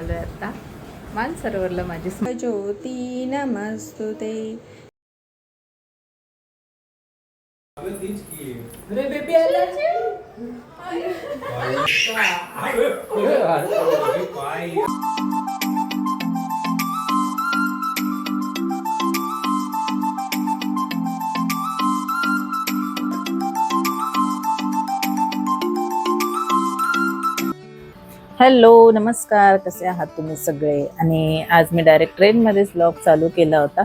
निघालो आहे आता मानसरोवरला माझी ज्योती नमस्तुते हॅलो नमस्कार. कसे आहात तुम्ही सगळे? आणि आज मी डायरेक्ट ट्रेनमध्येच ब्लॉग चालू केला होता.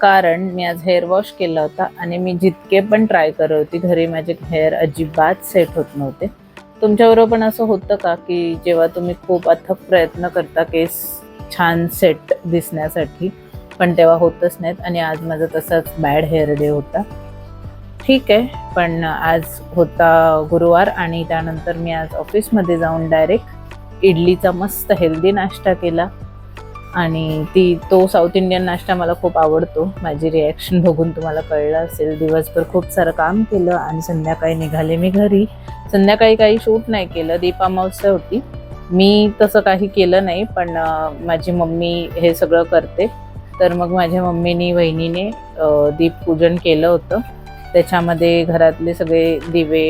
कारण मी आज हेअर वॉश केला होता आणि मी जितके पण ट्राय करत होती घरी माझे हेअर अजिबात सेट होत नव्हते. तुमच्याबरोबर पण असं होतं का की जेव्हा तुम्ही खूप अथक प्रयत्न करता केस छान सेट दिसण्यासाठी पण तेव्हा होतच नाहीत आणि आज माझा तसाच बॅड हेअर डे होता. ठीक आहे पण आज होता गुरुवार आणि त्यानंतर मी आज ऑफिसमध्ये जाऊन डायरेक्ट इडलीचा मस्त हेल्दी नाश्ता केला. आणि ती तो साऊथ इंडियन नाश्ता मला खूप आवडतो. माझी रिॲक्शन बघून तुम्हाला कळलं असेल. दिवसभर खूप सारं काम केलं आणि संध्याकाळी निघाले मी घरी. संध्याकाळी काही शूट नाही केलं. दीपामावस्या होती. मी तसं काही केलं नाही पण माझी मम्मी हे सगळं करते. तर मग माझ्या मम्मीनी वहिनीने दीपपूजन केलं होतं. त्याच्यामध्ये घरातले सगळे दिवे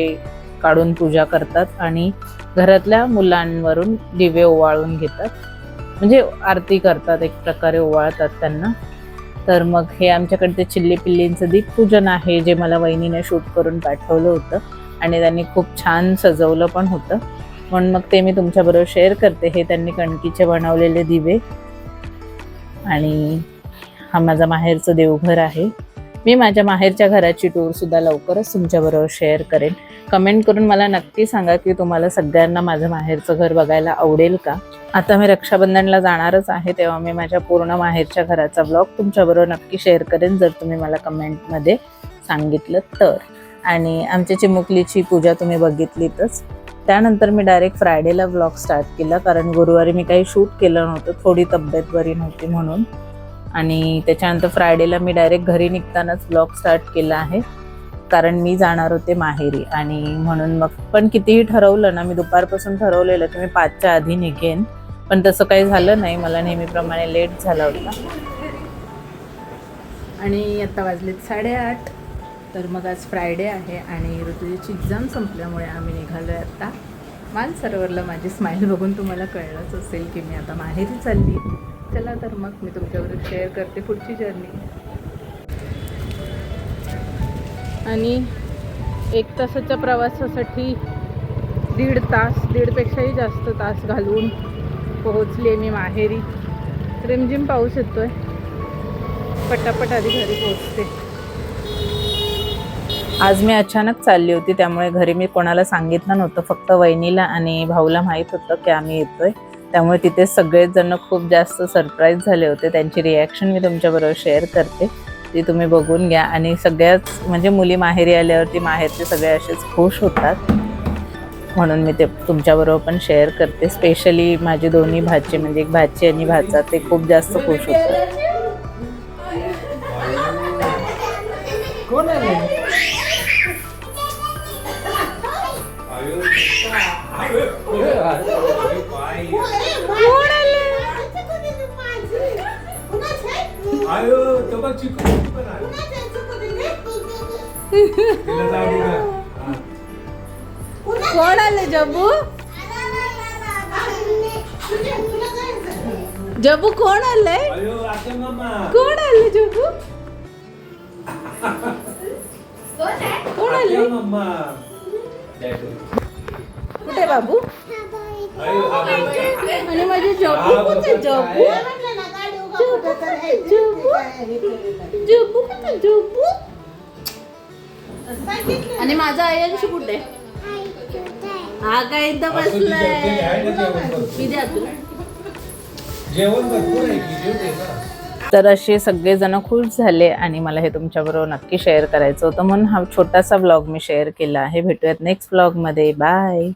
काढून पूजा करतात आणि घरातल्या मुलांवरून दिवे ओवाळून घेतात. म्हणजे आरती करतात एक प्रकारे ओवाळतात त्यांना. तर मग हे आमच्याकडे ते चिल्ली पिल्लींचं दीपपूजन आहे जे मला वहिनीने शूट करून पाठवलं होतं. आणि त्यांनी खूप छान सजवलं पण होतं. म्हणून मग ते मी तुमच्याबरोबर शेअर करते. हे त्यांनी कणकीचे बनवलेले दिवे. आणि हा माझा माहेरचं देवघर आहे. मी माझ्या माहेरच्या घराची टूर सुद्धा लवकरच तुमच्याबरोबर शेअर करेन. कमेंट करून मला नक्की सांगा की तुम्हाला सगळ्यांना माझं माहेरचं घर बघायला आवडेल का? आता मी रक्षाबंधनला जाणारच आहे तेव्हा मी माझ्या पूर्ण माहेरच्या घराचा ब्लॉग तुमच्याबरोबर नक्की शेअर करेन जर तुम्ही मला कमेंटमध्ये सांगितलं तर. आणि आमच्या चिमुकलीची पूजा तुम्ही बघितलीतच. त्यानंतर मी डायरेक्ट फ्रायडेला व्लॉग स्टार्ट केला कारण गुरुवारी मी काही शूट केलं नव्हतं थोडी तब्येत बरी नव्हती म्हणून. आणि त्याच्यानंतर फ्रायडेला मी डायरेक्ट घरी निघतानाच ब्लॉग स्टार्ट केला आहे. कारण मी जाणार होते माहेरी आणि म्हणून मग पण कितीही ठरवलं ना मी दुपारपासून ठरवलेलं की मी पाचच्या आधी निघेन. पण तसं काही झालं नाही मला नेहमीप्रमाणे लेट झाला होता. आणि आता वाजलेत साडेआठ. तर मग आज फ्रायडे आहे आणि ऋतुजीची एक्झाम संपल्यामुळे आम्ही निघालो आहे आता मानसरोवरला माझी स्माईल बघून तुम्हाला कळलंच असेल की मी आता माहेरी चालली. चला तर मग मी तुमच्याबरोबर शेअर करते पुढची जर्नी आणि एक तासाच्या प्रवासासाठी दीड तास दीडपेक्षाही जास्त तास घालवून पोहोचली मी माहेरी. रिमझिम पाऊस येतोय. पटापट आधी घरी पोहोचते. आज मी अचानक चालली होती त्यामुळे घरी मी कोणाला सांगितलं नव्हतं. फक्त वहिनीला आणि भाऊला माहीत होतं की आम्ही येतोय. त्यामुळे तिथे सगळेच जण खूप जास्त सरप्राईज झाले होते. त्यांची रिॲक्शन मी तुमच्याबरोबर शेअर करते. ती तुम्ही बघून घ्या. आणि सगळ्याच म्हणजे मुली माहेरी आल्यावरती माहेरचे सगळे असेच खुश होतात. म्हणून मी ते तुमच्याबरोबर पण शेअर करते. स्पेशली माझे दोन्ही भाचे म्हणजे एक भाची आणि भाचा ते खूप जास्त खुश होतात. तो बघ चिकू चिकू पण आली. तिला जाऊ दे गं. हा. कोण आले जबू? जबू कोण आलंय? आते कोण आले जबू? कोण आले. कुठे बाबू? हा बघ. आणि माझे जबू. कुठे जबू जबू. कुठे जबू आणि माझा आयांशी कुठे? हा काय इथं असू दे, जेवते, बसलाय आहे ना जेवण भरपूर. मी द्या तुला जेवण भरपूर आहे की जेवते का? तर असे सगळेजण खुश झाले आणि मला हे तुमच्याबरोबर नक्की शेअर करायचं होतं म्हणून हा छोटासा ब्लॉग मी शेअर केला आहे. भेटूयात नेक्स्ट ब्लॉगमध्ये बाय